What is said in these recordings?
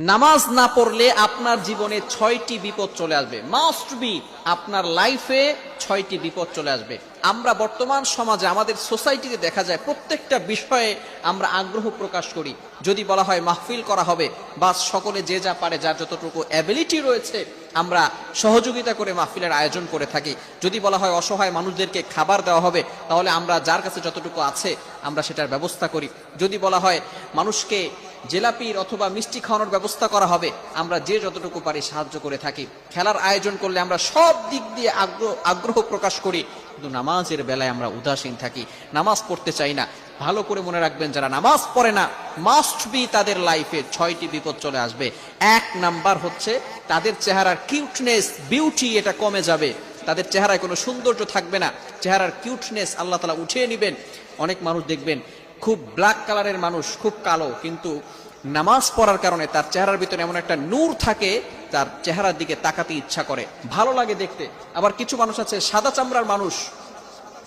নামাজ না পড়লে আপনার জীবনে ছয়টি বিপদ চলে আসবে। মাস্ট বি আপনার লাইফে ছয়টি বিপদ চলে আসবে। আমরা বর্তমান সমাজে, আমাদের সোসাইটিতে দেখা যায় প্রত্যেকটা বিষয়ে আমরা আগ্রহ প্রকাশ করি। যদি বলা হয় মাহফিল করা হবে বা সকলে যে যা পারে, যার যতটুকু অ্যাবিলিটি রয়েছে, আমরা সহযোগিতা করে মাহফিলের আয়োজন করে থাকি। যদি বলা হয় অসহায় মানুষদেরকে খাবার দেওয়া হবে, তাহলে আমরা যার কাছে যতটুকু আছে, আমরা সেটার ব্যবস্থা করি। যদি বলা হয় মানুষকে জেলাপির অথবা মিষ্টি খাওয়ানোর ব্যবস্থা করা হবে। আমরা যে যতটুকু পারি সাহায্য করে থাকি। খেলার আয়োজন করলে আমরা সব দিক দিয়ে আগ্রহ আগ্রহ প্রকাশ করি। কিন্তু নামাজের বেলায় আমরা উদাসীন থাকি। নামাজ পড়তে চাই না। ভালো করে মনে রাখবেন, যারা নামাজ পড়ে না মাস্ট বি তাদের লাইফে ছয়টি বিপদ চলে আসবে। এক নাম্বার হচ্ছে, তাদের চেহারার কিউটনেস বিউটি এটা কমে যাবে। তাদের চেহারায় কোনো সৌন্দর্য থাকবে না। চেহারার কিউটনেস আল্লাহ তালা উঠিয়ে নেবেন। অনেক মানুষ দেখবেন খুব ব্ল্যাক কালারের মানুষ, খুব কালো, কিন্তু নামাজ পড়ার কারণে তার চেহারার ভিতরে এমন একটা নূর থাকে, তার চেহারার দিকে তাকাতে ইচ্ছা করে। ভালো লাগে দেখতে। আবার কিছু মানুষ আছে, সাদা চামড়ার মানুষ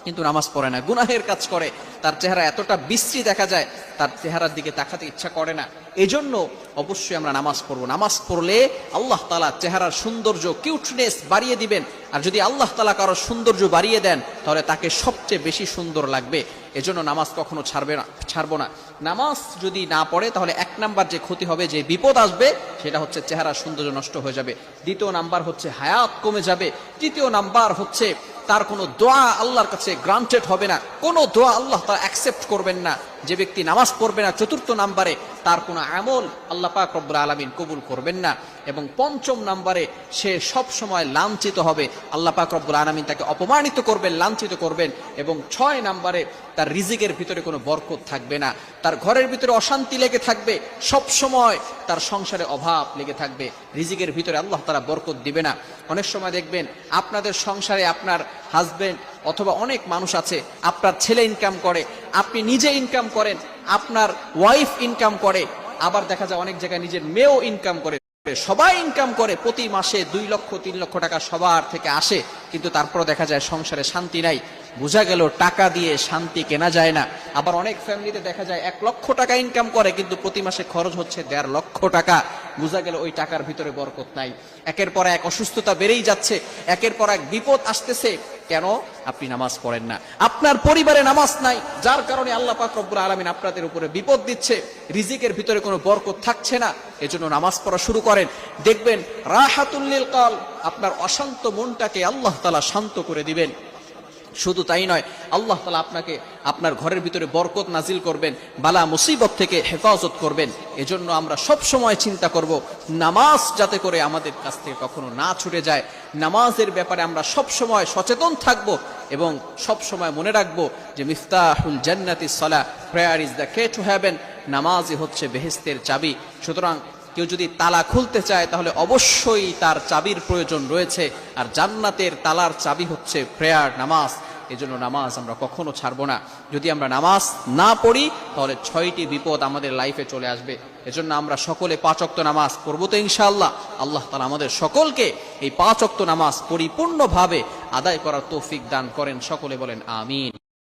কিন্তু নামাজ পড়ে না, গুনাহের কাজ করে। তার চেহারা এতটা বিশ্রী দেখা যায়, তার চেহারার দিকে তাকাতে ইচ্ছা করে না। এজন্য অবশ্যই আমরা নামাজ পড়ব। নামাজ পড়লে আল্লাহ তালা চেহারার সৌন্দর্য কিউটনেস বাড়িয়ে দিবেন। আর যদি আল্লাহ তালা কারও সৌন্দর্য বাড়িয়ে দেন, তাহলে তাকে সবচেয়ে বেশি সুন্দর লাগবে। এজন্য নামাজ কখনো ছাড়বে না, ছাড়বো না। নামাজ যদি না পড়ে, তাহলে এক নাম্বার যে ক্ষতি হবে, যে বিপদ আসবে, সেটা হচ্ছে চেহারার সৌন্দর্য নষ্ট হয়ে যাবে। দ্বিতীয় নাম্বার হচ্ছে হায়াত কমে যাবে। তৃতীয় নাম্বার হচ্ছে তার কোনো দোয়া আল্লাহর কাছে গ্রান্টেড হবে না। কোনো দোয়া আল্লাহ তা অ্যাকসেপ্ট করবেন না। যে ব্যক্তি নামাজ পড়বে না, চতুর্থ নাম্বারে তার কোনো আমল আল্লাহ পাক রব্বুল আলমিন কবুল করবেন না এবং পঞ্চম নাম্বারে সে সব সময় লাঞ্ছিত হবে। আল্লাহ পাক রব্বুল আলমিন তাকে অপমানিত করবেন, লাঞ্ছিত করবেন এবং ছয় নাম্বারে তার রিজিকের ভিতরে কোনো বরকত থাকবে না। তার ঘরের ভিতরে অশান্তি লেগে থাকবে, সব সময় তার সংসারে অভাব লেগে থাকবে। রিজিকের ভিতরে আল্লাহ তারা বরকত দিবে না। অনেক সময় দেখবেন আপনাদের সংসারে আপনার হাজবেন্ড অথবা অনেক মানুষ আছে, আপনার ছেলে ইনকাম করে, আপনি নিজে ইনকাম করেন, আপনার ওয়াইফ ইনকাম করে, আবার দেখা যায় অনেক জায়গায় নিজের মেয়েও ইনকাম করে। সবাই ইনকাম করে, প্রতি মাসে দুই লক্ষ, তিন লক্ষ টাকা সবার থেকে আসে, কিন্তু তারপর দেখা যায় সংসারে শান্তি নাই। বোঝা গেল টাকা দিয়ে শান্তি কেনা যায় না। আবার অনেক ফ্যামিলিতে দেখা যায় এক লক্ষ টাকা ইনকাম করে, কিন্তু প্রতি মাসে খরচ হচ্ছে দেড় লক্ষ টাকা। বোঝা গেল ওই টাকার ভিতরে বরকত নাই। একের পর এক অসুস্থতা বেড়েই যাচ্ছে, একের পর এক বিপদ আসতেছে। কেন আপনি নামাজ পড়েন না? আপনার পরিবারে নামাজ নাই, যার কারণে আল্লাহ পাক রব্বুল আলমিন আপনাদের উপরে বিপদ দিচ্ছে, রিজিকের ভিতরে কোনো বরকত থাকছে না, এজন্য নামাজ পড়া শুরু করেন। দেখবেন রাহাতুল্লিল কাল, আপনার অশান্ত মনটাকে আল্লাহ তালা শান্ত করে দিবেন। শুধু তাই নয়, আল্লাহ তালা আপনাকে আপনার ঘরের ভিতরে বরকত নাজিল করবেন, বালা মুসিবত থেকে হেফাজত করবেন। এজন্য আমরা সব সময় চিন্তা করব, নামাজ যাতে করে আমাদের কাছ থেকে কখনো না ছুটে যায়। নামাজের ব্যাপারে আমরা সব সময় সচেতন থাকব এবং সব সময় মনে রাখব যে মিফতাহুল জান্নাতি সলা prayer is the key to heaven নামাজই হচ্ছে বেহেস্তের চাবি। সুতরাং কেউ যদি তালা খুলতে চায়, তাহলে অবশ্যই তার চাবির প্রয়োজন রয়েছে। আর জান্নাতের তালার চাবি হচ্ছে প্রেয়ার নামাজ। এজন্য নামাজ আমরা কখনো ছাড়বো না। যদি আমরা নামাজ না পড়ি, তাহলে ছয়টি বিপদ আমাদের লাইফে চলে আসবে। এজন্য আমরা সকলে পাঁচক্ত নামাজ পড়ব তো ইনশাআল্লাহ। আল্লাহ তালা আমাদের সকলকে এই পাঁচক্ত নামাজ পরিপূর্ণভাবে আদায় করার তৌফিক দান করেন। সকলে বলেন, আমিন।